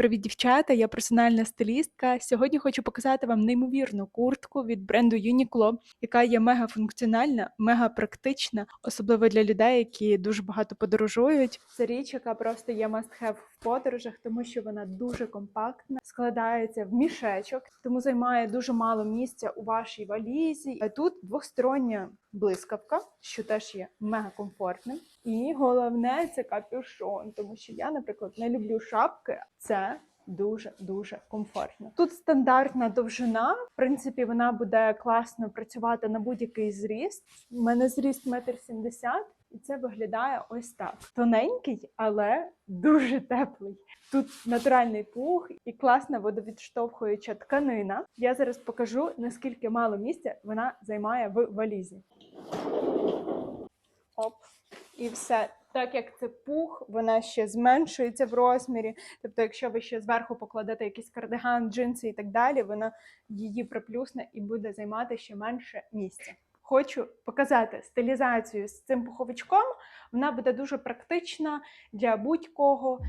Привіт, дівчата! Я персональна стилістка. Сьогодні хочу показати вам неймовірну куртку від бренду Uniqlo, яка є мега функціональна, мега практична, особливо для людей, які дуже багато подорожують. Це річ, яка просто є must have в подорожах, тому що вона дуже компактна, складається в мішечок, тому займає дуже мало місця у вашій валізі. А Тут двостороння блискавка, що теж є мега комфортним. І головне це капюшон, тому що я, наприклад, не люблю шапки. Це дуже дуже комфортно. Тут стандартна довжина. В принципі, вона буде класно працювати на будь-який зріст. У мене зріст метр сімдесят. І це виглядає ось так: тоненький, але дуже теплий. Тут натуральний пух і класна водовідштовхуюча тканина. Я зараз покажу наскільки мало місця вона займає в валізі. Оп, і все. Так як це пух, вона ще зменшується в розмірі. Тобто, якщо ви ще зверху покладете якийсь кардиган, джинси і так далі, вона її приплюсне і буде займати ще менше місця. Хочу показати стилізацію з цим пуховичком. Вона буде дуже практична для будь-кого.